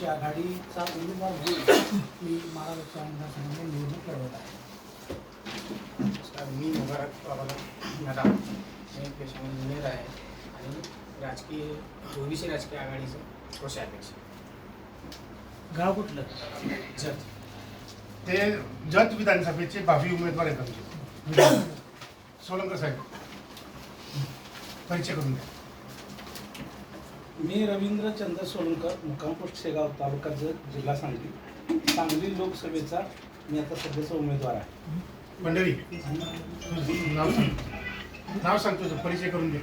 ची आघाडीचा उमेदवार म्हणून मी महाराष्ट्र मतदारसंघामध्ये निवडणूक लढवत आहे. मी मुबारक बाबाला मी पेशावर इंजिनियर आहे आणि राजकीय ओबीसी राजकीय आघाडीचं कोषाध्यक्ष गाव कुठलं? जत. ते जत विधानसभेचे भावी उमेदवार आहेत आमचे. सोलंकर साहेब. परिचय करून द्या. मी रवींद्र चंद्र सोलंकर मुक्कामपोस्ट शेगाव तालुका जत जिल्हा सांगली. सांगली लोकसभेचा मी आता सध्याचा उमेदवार आहे. तुझं नाव सांग. नाव सांग तुझं परिचय करून दे.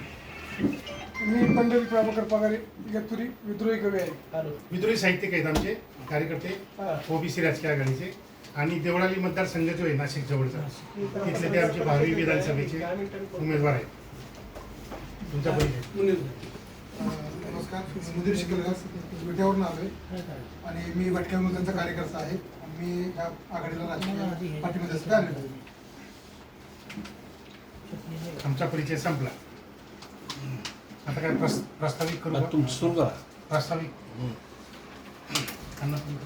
मी पंढरी प्रभाकर पगारे इगतपुरी विद्रोही कवी आहे. विद्रोही साहित्यिक आहेत आमचे कार्यकर्ते. ओबीसी राजकीय आघाडीचे. आणि देवळाली मतदारसंघ जो आहे नाशिक जवळचा. तिथले ते आमचे भावी विधानसभेचे उमेदवार आहेत. तुमचा परिचय. मुनीर नमस्कार. मी मुदीर शिकलदास विट्यावरून आलो आहे आणि मी भटक्या त्यांचा कार्यकर्ता आहे. मी ह्या आघाडीला राजकीय पाठीमध्ये सुद्धा आलेलो आहे. आमचा परिचय संपला. आता काय प्रस प्रस्ताविक करू का? तुमचं सुरू करा. प्रास्ताविक अन्ना तुम्ही.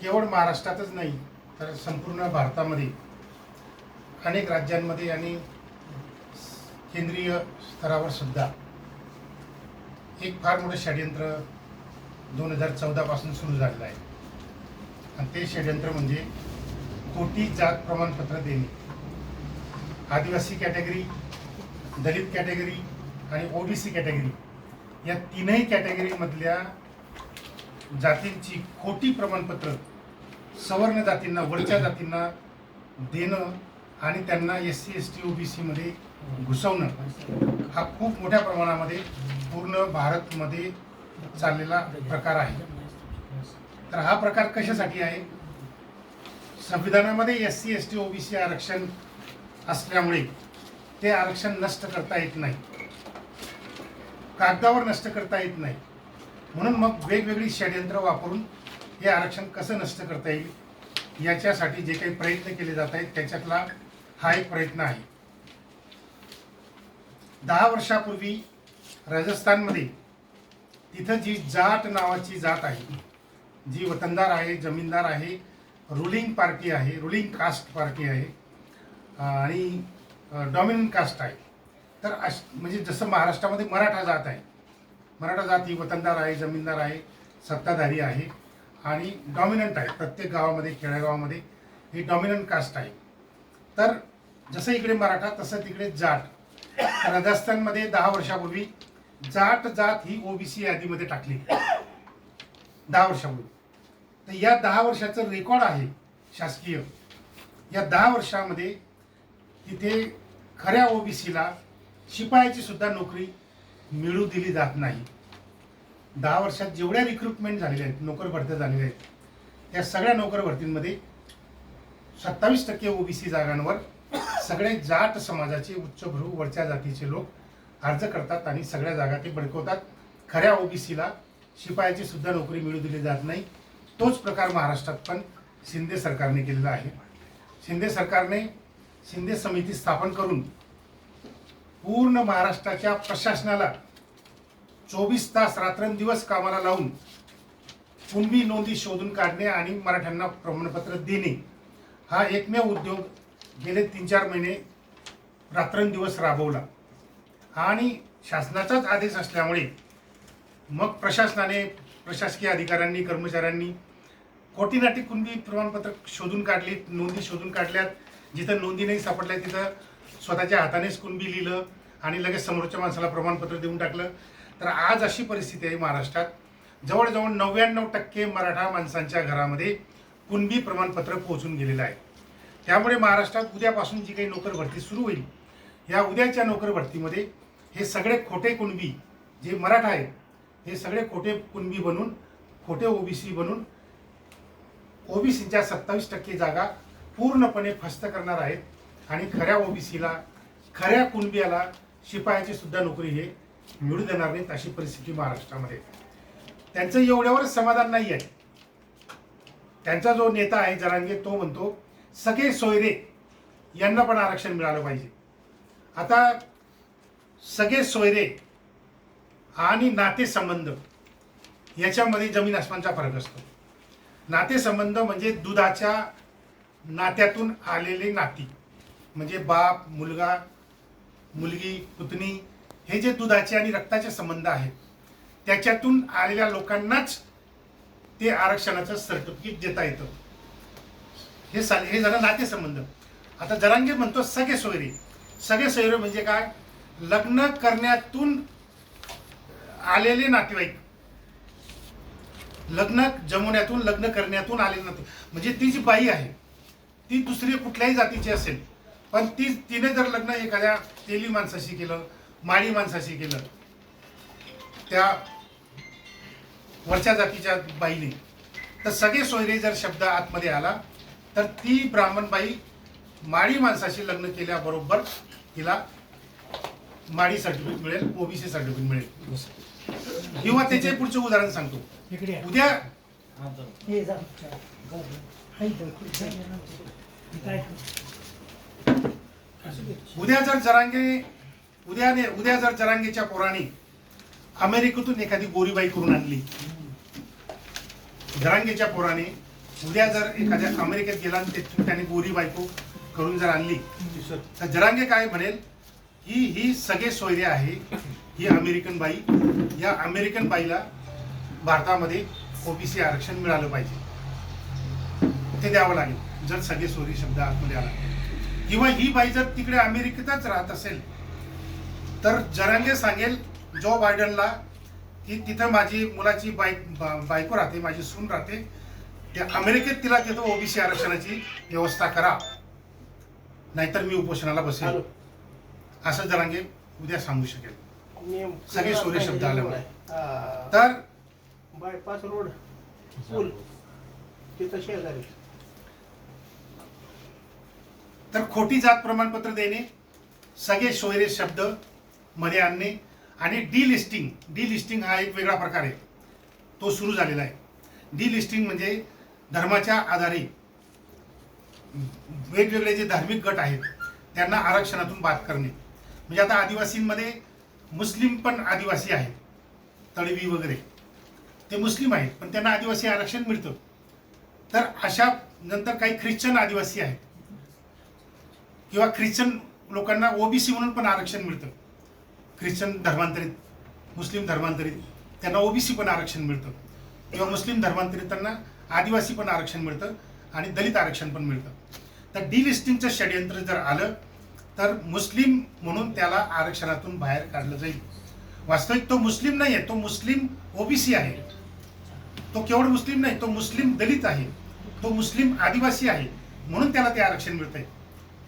केवळ महाराष्ट्रातच नाही तर संपूर्ण भारतामध्ये अनेक राज्यांमध्ये आणि केंद्रीय स्तरावर सुद्धा एक फार मोठं षडयंत्र दोन हजार चौदापासून सुरू झालेलं आहे. आणि ते षडयंत्र म्हणजे कोटी जात प्रमाणपत्र देणे. आदिवासी कॅटेगरी दलित कॅटेगरी आणि ओबीसी कॅटेगरी या तीनही कॅटेगरीमधल्या जातींची खोटी प्रमाणपत्र सवर्ण जातींना वरच्या जातींना देणं आणि त्यांना S C S T O B सीमध्ये घुसवणं हा खूप मोठ्या प्रमाणामध्ये पूर्ण भारतमध्ये चाललेला प्रकार आहे. तर हा प्रकार कशासाठी आहे? संविधानामध्ये S C S T O B C आरक्षण असल्यामुळे ते आरक्षण नष्ट करता येत नाही. कागदावर नष्ट करता येत नाही. म्हणून मग वेगवेगळी षडयंत्र वापरून हे आरक्षण कसं नष्ट करता येईल? याच्यासाठी जे काही प्रयत्न केले जात आहेत त्याच्यातला हा एक प्रयत्न आहे. दहा वर्षापूर्वी राजस्थानमध्ये तिथं जी जाट नावाची जात आहे जी वतनदार आहे जमीनदार आहे रुलिंग पार्टी आहे रुलिंग कास्ट पार्टी आहे आणि डॉमिनंट कास्ट आहे. तर अश म्हणजे जसं महाराष्ट्रामध्ये मराठा जात आहे मराठा जात ही वतनदार आहे जमीनदार आहे सत्ताधारी आहे आणि डॉमिनंट आहे. प्रत्येक गावामध्ये खेडेगावामध्ये ही डॉमिनंट कास्ट आहे. तर जसं इकडे मराठा तसं तिकडे जाट. राजस्थानमध्ये दहा वर्षापूर्वी जाट जात ही ओबीसी यादीमध्ये टाकली. दहा वर्षापूर्वी. तर या दहा वर्षाचं रेकॉर्ड आहे शासकीय. या दहा वर्षामध्ये तिथे खऱ्या ओबीसीला शिपायाची सुद्धा नोकरी मिळू दिली जात नाही. दहा वर्षात जेवढ्या रिक्रुटमेंट झालेल्या आहेत नोकर भरत्या झालेल्या आहेत त्या सगळ्या नोकर भरतींमध्ये सत्तावीस टक्के ओबीसी जागांवर सगळे जाट समाजाचे उच्चभ्रू वरच्या जातीचे लोक अर्ज करतात आणि सगळ्या जागा ते बडकवतात खऱ्या ओबीसीला शिपायाची सुद्धा नोकरी मिळू दिली जात नाही. तोच प्रकार महाराष्ट्रात पण शिंदे सरकारने केलेला आहे. शिंदे सरकारने शिंदे समिती स्थापन करून पूर्ण महाराष्ट्राच्या प्रशासनाला चोवीस तास रात्रंदिवस कामाला लावून कुणबी नोंदी शोधून काढणे आणि मराठ्यांना प्रमाणपत्र देणे हा एकमेव उद्योग गेले तीन चार महिने रात्रंदिवस राबवला. आणि शासनाचाच आदेश असल्यामुळे मग प्रशासनाने प्रशासकीय अधिकाऱ्यांनी कर्मचाऱ्यांनी कोटीनाटी कुणबी प्रमाणपत्र शोधून काढली नोंदी शोधून काढल्यात. जिथं नोंदी नाही सापडल्या तिथं स्वतःच्या हातानेच कुणबी लिहिलं आणि लगेच समोरच्या माणसाला प्रमाणपत्र देऊन टाकलं. तर आज अशी परिस्थिती आहे महाराष्ट्रात. जवळजवळ नव्याण्णव टक्के मराठा माणसांच्या घरामध्ये कुणबी प्रमाणपत्र पोहोचून गेलेलं आहे. त्यामुळे महाराष्ट्रात उद्यापासून जी काही नोकर भरती सुरू होईल या उद्याच्या नोकर भरतीमध्ये हे सगळे खोटे कुणबी जे मराठा आहेत हे सगळे खोटे कुणबी बनून खोटे ओबीसी बनून ओबीसीच्या सत्तावीस टक्के जागा पूर्णपणे फस्त करणार आहेत आणि खऱ्या ओबीसीला खऱ्या कुणबियाला शिपायाची सुद्धा नोकरी हे मिळू देणार नाहीत अशी परिस्थिती महाराष्ट्रामध्ये त्यांचं एवढ्यावरच समाधान नाही आहे. त्यांचा जो नेता आहे जरांगे तो म्हणतो सगळे सोयरे यांना पण आरक्षण मिळालं पाहिजे. आता सगळे सोयरे आणि नातेसंबंध याच्यामध्ये जमीन आसमानचा फरक असतो. नातेसंबंध म्हणजे दुधाच्या नात्यातून आलेले नाती म्हणजे बाप मुलगा मुलगी पुतणी हे जे दुधाचे आणि रक्ताचे संबंध आहेत त्याच्यातून आलेल्या लोकांनाच ते आरक्षणाचं सर्टिफिकेट देता येतं. हे सा हे झालं नातेसंबंध. आता जरांगे म्हणतो सगळे सोयरे. सगळे सोयरे म्हणजे काय? लग्न करण्यातून आलेले नातेवाईक. लग्न जमवण्यातून लग्न करण्यातून आलेले नाते म्हणजे ती जी बाई आहे ती दुसरी कुठल्याही जातीची असेल पण ती तिने जर लग्न एखाद्या तेली माणसाशी केलं माळी माणसाशी केलं त्या वरच्या जातीच्या बाईने तर सगळे सोयरे जर शब्द आतमध्ये आला तर ती ब्राह्मण बाई माळी माणसाशी लग्न केल्याबरोबर तिला माळी सर्टिफिकेट मिळेल ओबीसी सर्टिफिकेट मिळेल किंवा त्याचे पुढचे उदाहरण सांगतो. उद्या? उद्या जर जरांगे उद्याने उद्या जर जरांगेच्या पोराने अमेरिकेतून एखादी गोरीबाई करून आणली जरांगेच्या पोराने उद्या जर एखाद्या अमेरिकेत गेला आणि तिथून त्याने गोरी बायको करून जर आणली तर जरांगे काय म्हणेल ही ही सगळे सोयरे आहे ही अमेरिकन बाई या अमेरिकन बाईला भारतामध्ये ओबीसी आरक्षण मिळालं पाहिजे. ते द्यावं लागेल जर सगळे सोयरे शब्द आतमध्ये आला. किंवा ही बाई जर तिकडे अमेरिकेतच राहत असेल तर जरांगे सांगेल जो बायडनला की तिथं माझी मुलाची बाई बा- बायको राहते माझी सून राहते. त्या अमेरिकेत तिला तिथं ओबीसी आरक्षणाची व्यवस्था करा. नाहीतर मी उपोषणाला बसेल. असं जरांगे उद्या सांगू शकेल. सगळे सोयरे शब्द आल्यामुळे. तर? बायपास रोड पूल. तिथं शेजारी. तर खोटी जात प्रमाणपत्र देणे सगळे सोयरे शब्दमध्ये आणणे आणि डी लिस्टिंग डी लिस्टिंग हा एक वेगळा प्रकार आहे. तो सुरू झालेला आहे. डी लिस्टिंग म्हणजे धर्माच्या आधारे वेगवेगळे जे धार्मिक गट आहेत त्यांना आरक्षणातून बाद करणे. म्हणजे आता आदिवासींमध्ये मुस्लिम पण आदिवासी आहेत तळवी वगैरे. ते मुस्लिम आहेत पण त्यांना आदिवासी आरक्षण मिळतं. तर अशा नंतर काही ख्रिश्चन आदिवासी आहेत. किंवा ख्रिश्चन लोकांना ओबीसी म्हणून पण आरक्षण मिळतं. ख्रिश्चन धर्मांतरित मुस्लिम धर्मांतरित त्यांना ओबीसी पण आरक्षण मिळतं. किंवा मुस्लिम धर्मांतरितांना आदिवासी पण आरक्षण मिळतं आणि दलित आरक्षण पण मिळतं. तर डिलिस्टिंगचं षडयंत्र जर आलं तर मुस्लिम म्हणून त्याला आरक्षणातून बाहेर काढलं जाईल. वास्तविक तो मुस्लिम नाही आहे तो मुस्लिम ओबीसी आहे. तो केवळ मुस्लिम नाही तो मुस्लिम दलित आहे. तो मुस्लिम आदिवासी आहे म्हणून त्याला ते आरक्षण मिळतंय.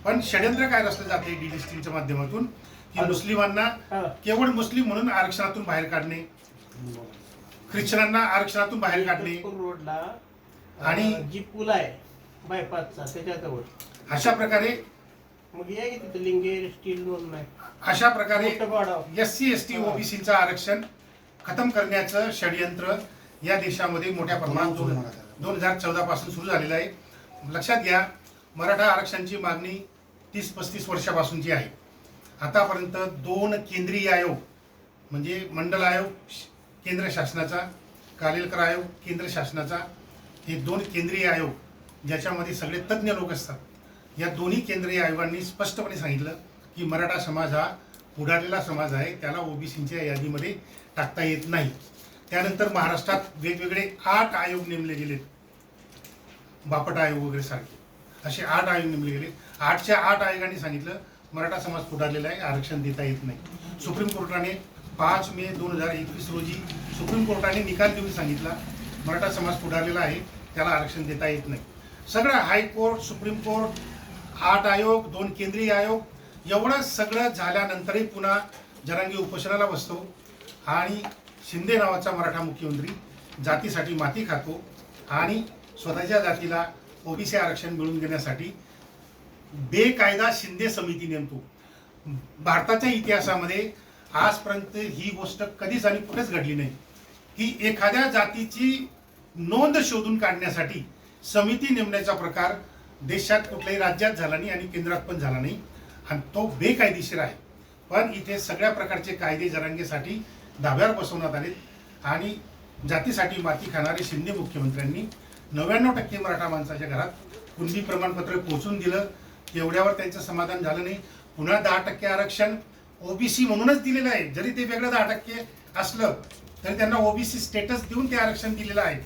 पण षडयंत्र काय रचलं जाते डिलिस्टिंगच्या माध्यमातून? की मुस्लिमांना. केवळ मुस्लिम म्हणून आरक्षणातून बाहेर काढणे. ख्रिश्चनांना आरक्षणातून बाहेर काढणे. रोडला आणि- जी पूल आहे बायपासचा त्याच्याजवळ. अशा प्रकारे मग या की तिथं लिंगे स्टील लोन नाही. अशा प्रकारे. एस सी एस टी ओबीसीचं आरक्षण खतम करण्याचं षडयंत्र या देशामध्ये मोठ्या प्रमाणात दोन दोन हजार चौदा पासून सुरू झालेलं आहे. लक्षात घ्या मराठा आरक्षणाची मागणी तीस पस्तीस वर्षापासूनची आहे. आतापर्यंत दोन केंद्रीय आयोग म्हणजे मंडल आयोग केंद्र शासनाचा कालेलकर आयोग केंद्र शासनाचा हे दोन केंद्रीय आयोग ज्याच्यामध्ये सगळे तज्ज्ञ लोक असतात. या दोन्ही केंद्रीय आयोगांनी स्पष्टपणे सांगितलं की मराठा समाज हा पुढारलेला समाज आहे त्याला ओबीसीच्या यादीमध्ये टाकता येत नाही. त्यानंतर महाराष्ट्रात वेगवेगळे आठ आयोग नेमले गेलेत. बापट आयोग वगैरे सारखे. असे आठ आयोग नेमले गेले आठच्या आठ आयोगांनी सांगितलं मराठा समाज पुढारलेला आहे आरक्षण देता येत नाही. सुप्रीम कोर्टाने पाच मे दोन हजार एकवीस रोजी सुप्रीम कोर्टाने निकाल देऊन सांगितला मराठा समाज पुढारलेला आहे त्याला आरक्षण देता येत नाही. सगळं हायकोर्ट सुप्रीम कोर्ट आठ आयोग दोन केंद्रीय आयोग एवढं सगळं झाल्यानंतरही पुन्हा जरांगी उपोषणाला बसतो आणि शिंदे नावाचा मराठा मुख्यमंत्री जातीसाठी माती खातो आणि स्वतःच्या जातीला ओबीसी आरक्षण मिळवून देण्यासाठी बेकायदा शिंदे समिती नेमतो. भारताच्या इतिहासामध्ये आजपर्यंत ही गोष्ट कधीच आणि कुठेच घडली नाही. की एखाद्या जातीची नोंद शोधून काढण्यासाठी समिती नेमण्याचा प्रकार देशात कुठल्याही राज्यात झाला नाही आणि केंद्रात पण झाला नाही. आणि तो बेकायदेशीर आहे. पण इथे सगळ्या प्रकारचे कायदे जरांगेसाठी धाब्यावर बसवण्यात आले आणि जातीसाठी माती खाणारे शिंदे मुख्यमंत्र्यांनी नव्याण्णव टक्के मराठा माणसाच्या घरात कुणबी प्रमाणपत्र पोहोचून दिलं. तेवढ्यावर त्यांचं समाधान झालं नाही. पुन्हा दहा टक्के आरक्षण ओबीसी म्हणूनच दिलेलं आहे. जरी ते वेगळं दहा टक्के असलं तरी त्यांना ओबीसी स्टेटस देऊन ते आरक्षण दिलेलं आहे.